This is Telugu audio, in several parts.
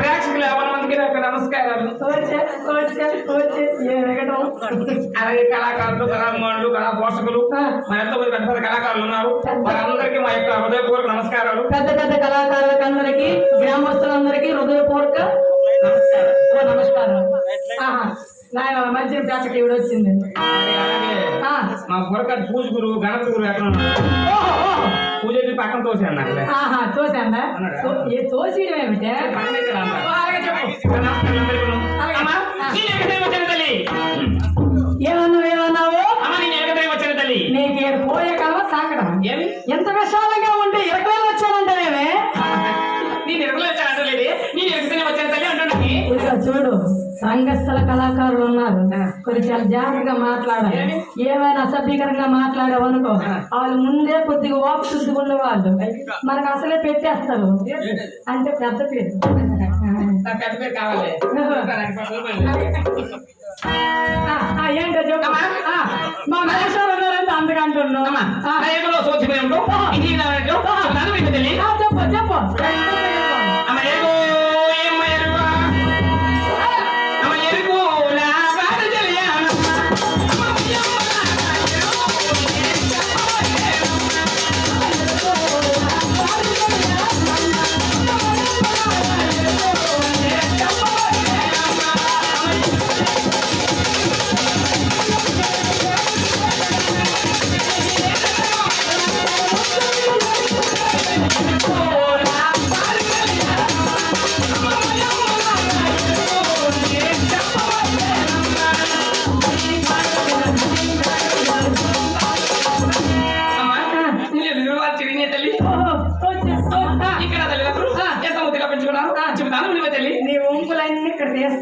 ప్రేక్షకులు ఎవరి మందికి నాకు నమస్కారాలు. అలాగే కళాకారులు కళాభిమానులు కళా పోషకులు మన ఎంతో మంది పెద్ద పెద్ద కళాకారులు ఉన్నారు. వారందరికీ మా యొక్క హృదయపూర్వక నమస్కారాలు. పెద్ద పెద్ద కళాకారులకందరికీ గ్రామస్తులందరికీ హృదయపూర్వక నమస్కారం నమస్కారం. నాయన మధ్య ఇవిడ వచ్చింది? మా బుర్రకట్ పూజ గురువు గణపతి గురువు ఎక్కడ. పూజ పక్కన తోసాను ఆహా ఏ తోసియడం ఏమిటే? ఏమన్నావు ఏమన్నావు? నీకు పోయే కలవ సాకడం ఏమి? ఎంత విశాలంగా ఉంటే ఇరవై వచ్చానంటావేమే? నేను ఎక్కడికి వచ్చాను అంటలేదు. నేను ఎక్కడికి వచ్చాను తల్లి అంటున్నాను చూడు రంగస్థల కళాకారులు ఉన్నారు. కొన్ని చాలా జాగ్రత్తగా మాట్లాడాలి. ఏమి? ఏమైనా అసభ్యకరంగా మాట్లాడావనుకో వాళ్ళు ముందే కొద్దిగా ఓపు శుద్ధిగా ఉన్నవాళ్ళు మనకు అసలే పెట్టేస్తారు. అంటే పెద్ద పేరు. ఏంటో చెప్పు. ఆ, మా అందుకంటున్నావు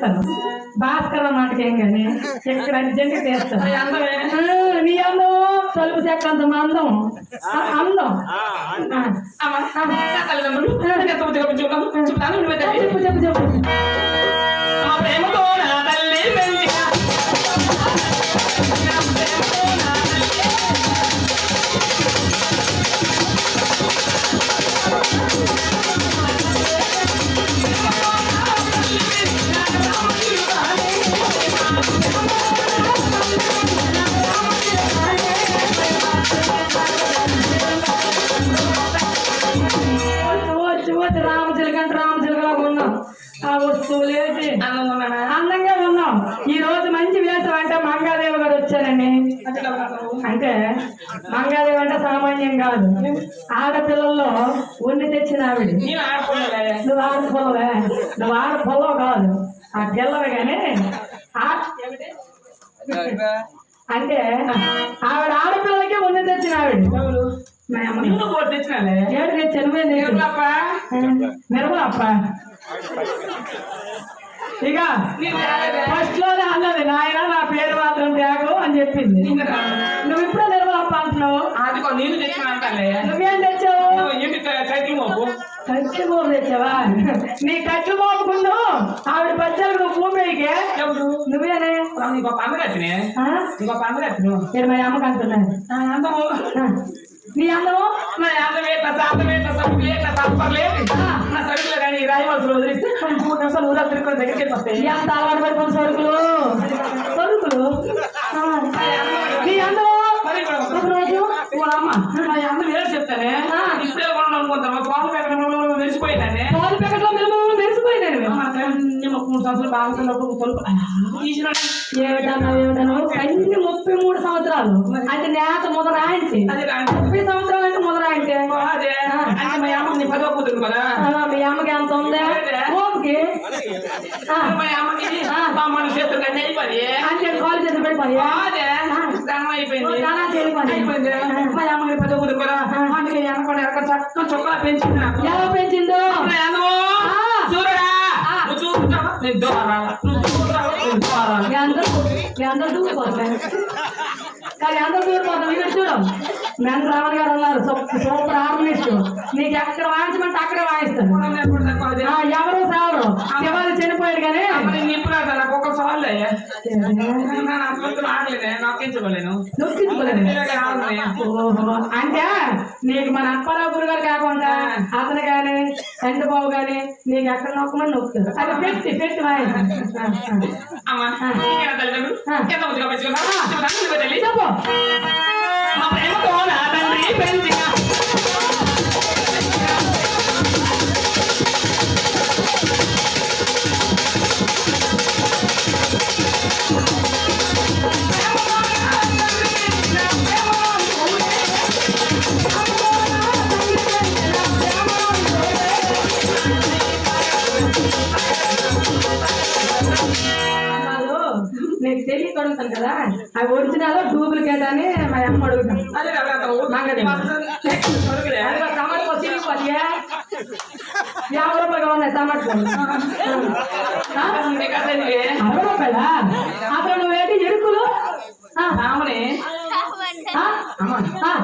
తీస్తాను భాస్కర్ మాటకేం కానీ ఇక్కడ అర్జెంట్ ఆ, నీ అందం తలుపు చెక్కంత మా అందం అందం చెప్పు చెప్పు చెప్పు వచ్చి రామచిలక అంటే రామచిలకలా ఉన్నాం. ఆ వస్తువులు ఏంటి అన్నం ఉన్నానా అందంగా ఉన్నాం. ఈ రోజు మంచి వేసం అంటే మంగాదేవి గారు వచ్చారండి. అంటే మంగాదేవి అంటే సామాన్యం కాదు. ఆడపిల్లల్లో ఉండి తెచ్చిన ఆవిడ. నువ్వు ఆడ పొలవే నువ్వు ఆడ పొలవ కాదు. ఆ పిల్లవి కానీ అంటే ఆవిడ ఆడపిల్లలకి ఉండి తెచ్చిన ఆవిడ. నిన్ను పోటీ తెచ్చినాలే ఏడు తెచ్చాను ఇక? ఫస్ట్లోనే అన్నది నాయన నా పేరు మాత్రం త్యాగు అని చెప్పింది. నువ్వు ఇప్పుడే నిర్మలప్ప అంటున్నావు? అదిగో నేను తెచ్చిన అంటాలే నువ్వేం తెచ్చావు? సైకిల్ మోపు. మోపు తెచ్చావా? నీ కచ్చి మోపుకుండు ఆవిడ పచ్చలు నువ్వు భూమికి నువ్వేనే? ఇంకో పండుగ వచ్చినే ఆ? ఇంకో పండుగ వచ్చిన నేను మా అమ్మకి అంటున్నాను నీ అందము నా అందం ఏంట శాతం ఏంట సరుకులు ఏంట తప్పర్ లేదు నా సరుకులు కానీ రాయవలసిన వదిలిస్తే మూడు నిమిషాలు ఊరా తిరుక్కొని దగ్గరికి వస్తాయి ఎంత అలవాటు పడిపోయిన సరుకులు. సరుకులు. నీ అందము మరి ఇక్కడ ఒక రోజు వాళ్ళ అమ్మ. నా అందం ఏడు చెప్తానే ఇప్పుడే కొన్నాను అనుకుంటాను పాలు ప్యాకెట్ మెరిసిపోయిందండి పాలు ప్యాకెట్లో మెరిసిపోయినాను మూడు సంవత్సరాలు బాగుతున్నప్పుడు తొలుపు ఏమిటన్నావు అన్ని ముప్పై మూడు సంవత్సరాలు. అంటే నేత రా- ముప్పై సంవత్సరాలు అంటే అంటే మా అమ్మకి పదో కూతురు కదా? మీ అమ్మకి ఎంత ఉందా? ఓపికి. ఆ, మా అమ్మకి మా మన చేతులు అన్నీ అయిపోయి అంటే కాలు పని అయిపోయింది. మా అమ్మకి పదో కూతురు కదా? అందుకే ఎనకొని ఎనక చక్కగా చొక్కా పెంచింది ఎలా పెంచిందో. చూడరా. నేను దూరాలా నువ్వు చూస్తావా నేను దూరాలా మీ అందరూ మీ అందరూ దూరిపోతాయి కానీ అందరూ దూరిపోతాం ఇక్కడ చూడం. మేము రావణ గారు ఉన్నారు. సూపర్ హార్మోనిస్ట్ నీకు ఎక్కడ వాయించమంటే అక్కడే వాయిస్తాను ఎవరు సావరు శివాలు చనిపోయాడు కానీ? ఇప్పుడు నాకు ఒక. ఓహో. అంటే నీకు మన అప్పారావు గురు గారు కాకుండా అతను గాని చంద్రబాబు గాని నీకు ఎక్కడ నొక్కమని నొక్కుతారు. అది పెట్టి పెట్టి వాయి. చెప్పు. మా ప్రేమతో నా తండ్రి పెంచిన నీకు తెలియక అడుగుతాను కదా అవి ఒరిజినల్ డూప్లికేట్ అని మా అమ్మ అడుగుతాను అదే కదా అతను మంగదేవి. అడుగులే. అదిగో టమాటా చిరిగిపోతే యాభై రూపాయలు ఉన్నాయి టమాటాలు ఆ? నీకు అసలు ఇవే. అరవై రూపాయలా అసలు నువ్వేంటి ఎరుకులు ఆ, రాముని ఆ, అమ్మ ఆ.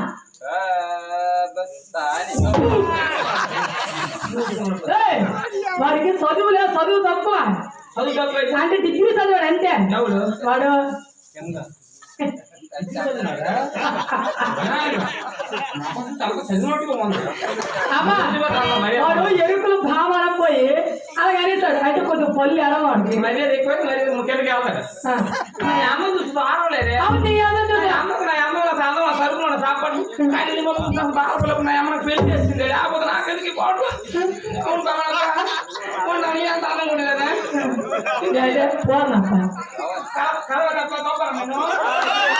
ఏయ్, వాడికి చదువు లేదు చదువు తక్కువ చదువు తక్కువ అయితే అంటే డిగ్రీ చదివాడు అంతే. వాడు వాడు ఎరుకులు భావన పోయి అలాగే అనేస్తాడు. అంటే కొంచెం పళ్ళు ఎడవాడు మర్యాద ఎక్కువ మర్యాద ముఖ్యంగా మా అమ్మ చూసి బాగలేదే. అమ్మకు సాపాడు. కానీ మొత్తం నా అమ్మని పెళ్ళి చేసింది లేకపోతే నాకెందుకు అవును Tidak ada suara, apa. Kalau ada tombol menolak.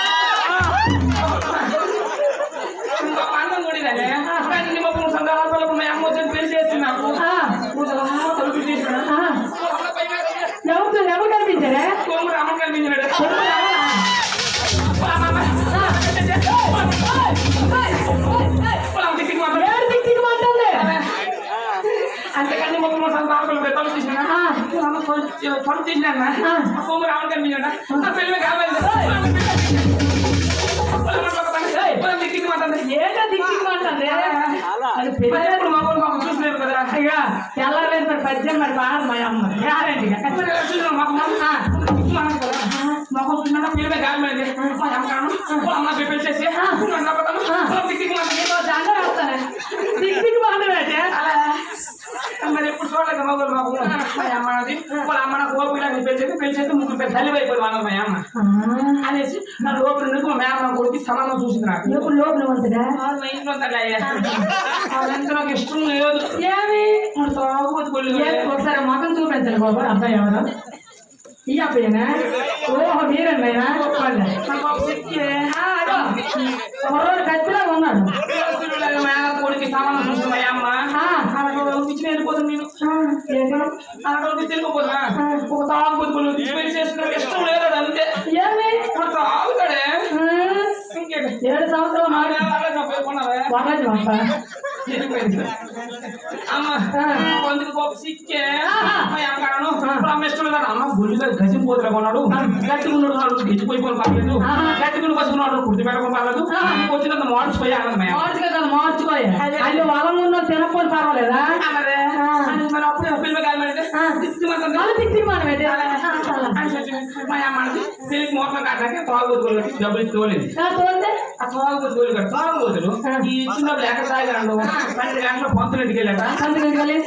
పెద్ద మరి ఎప్పుడు మా ఊరు మాకు చూసలేరు కదా. ఇక తెల్లలేదు మరి పద్యం మరి బాగా మా అమ్మ. చూసినావు? మాకు చిన్న పిల్లమే గాలి మీద అమ్మ కాను. పొలం నాకు పెళ్ళి చేసి నన్ను నవ్వుతాను. పొలం దిక్కు మాత్రం నీకు దండ వేస్తానే దిక్కు దిక్కు మాట్లాడే మరి ఎప్పుడు చూడలేదు మా ఊరు మాకు మా అమ్మ అనేది వాళ్ళ అమ్మ నాకు ఓపిక లేదు, పెళ్ళి చేస్తే ముగ్గురు పెద్ద తల్లి అయిపోయి వాళ్ళ మా అమ్మ. అనేసి నా లోపల నుండి మా మేమ కొడుకు సమానం చూసింది నాకు. ఎప్పుడు లోపల ఉంటుందా మా ఇంట్లో వాళ్ళంతా నాకు ఇష్టం లేదు. ఏమి? తాగుబోతు ఒకసారి మొఖం చూపించండి బాబు అబ్బాయి ఎవరు. ఈ అబ్బాయినా? ఓహో మీరన్నయ్యా నాకు ఒక శక్తి. మరోడు కత్తిలా ఉన్నాడు. కొడుకు సమానం చూసింది మా అమ్మ. ఆ, అక్కడ పిచ్చి వెళ్ళిపోతుంది నేను. ఆ, ఏంటో? అక్కడ తిరిగిపోతున్నా ఒక తాగుబోతు కొల్లు పిచ్చి పెళ్ళి చేసుకున్న ఇష్టం లేదు అది అంతే ఏమి మన తాగుతాడే ఆ, ఇంకేంటి ఏడు సంవత్సరాలు మాట అలా అమ్మ ఆ. కొందుకు గొప్ప సిక్కే లేదు? అమ్మ గుళ్ళు గారు గజం పోతులు కొన్నాడు. గట్టిగున్నాడు వాడు గెచ్చిపోయిపోయి పర్లేదు. గట్టిగుండు పసుకున్నాడు కుర్తి పెట్టడం పర్లేదు. వచ్చినంత మార్చిపోయి ఆనందమయ్య మార్చుకో కదా మార్చుకోయా అల్లు ఉన్న తినకపోతే పర్వాలేదా? మరి. అప్పుడు పిల్లలు కాదు పెళ్ళికి మోసం కట్టడానికి తాగుబోతులు కట్టి డబ్బులు తోలేదు ఆ? ఆ తాగుబోతులు కట్టి తాగుబోతులు ఈ డబ్బులు ఎక్కడ తాగాడు పన్నెండు గంటల పంతులు ఇంటికి వెళ్ళాక అందుకని వెళ్ళి,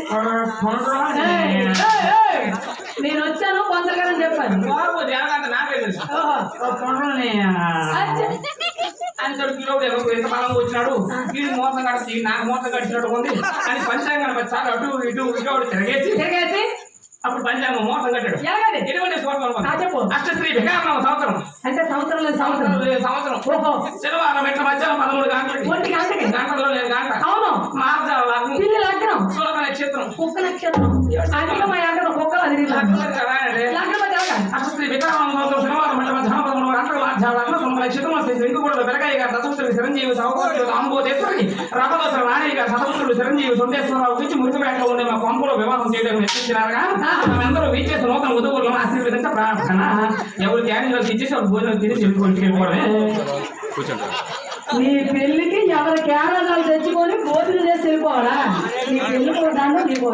ఏయ్, ఏయ్, ఏయ్, నేను వచ్చాను కొంతకాలం చెప్పాను తాగుబోతు ఎలాగంటే నాకే తెలుసు. అంతడు కిలోడు ఎవరు ఎంత బలం వచ్చినాడు? వీడు మోసం కడిచి నాకు మోసం కడిచినట్టు ఉంది. అని పంచాంగం చాలా అటు ఇటు ఇటు తిరగేసి. తిరిగేసి? అప్పుడు పంచాంగం మోసం కట్టాడు. ఎటువంటి. అష్టశ్రీ వికారం సంవత్సరం. అంటే సంవత్సరం లేదు సంవత్సరం. సంవత్సరం. ఓహో. శనివారం ఎట్ల మధ్యాహ్నం పదమూడు గంటలకి? ఒంటి గంటకి? గంటలో లేదు గంట. అవును. మార్చాలి లగ్నం పిల్లి లగ్నం. సులభ నక్షత్రం. కుక్క నక్షత్రం. అందుకే మా అంటే ఎలాగా? అష్టశ్రీ వికారం సంవత్సరం శనివారం ఎట్ల మధ్యాహ్నం పదమూడు గంటలు మార్చాలి లగ్నం సులభ నక్షత్రం వస్తుంది ఇందు కూడా వెలకాయ గారు దశపుత్రుడు చిరంజీవి సౌకర్యం రాంబోదేశ్వరి రథదశ రాణి గారు సతపుత్రుడు చిరంజీవి సొంతేశ్వరరావు గురించి మృతిపేటలో ఉండే పంపులో వివాహం చేయడం నిర్ణయించినారుగా మేమందరూ వీచేసి నూతన ఉదవులను ఆశీర్వదించ ప్రార్థన. ఎవరు క్యాన్లో ఇచ్చేసి వాళ్ళు భోజనం తిని చెప్పుకొని వెళ్ళిపోవడమే నీ పెళ్ళికి ఎవరి క్యారాలు తెచ్చుకొని భోజనం చేసి వెళ్ళిపోవాలా? నీ పెళ్ళికి ఒక దండం నీకు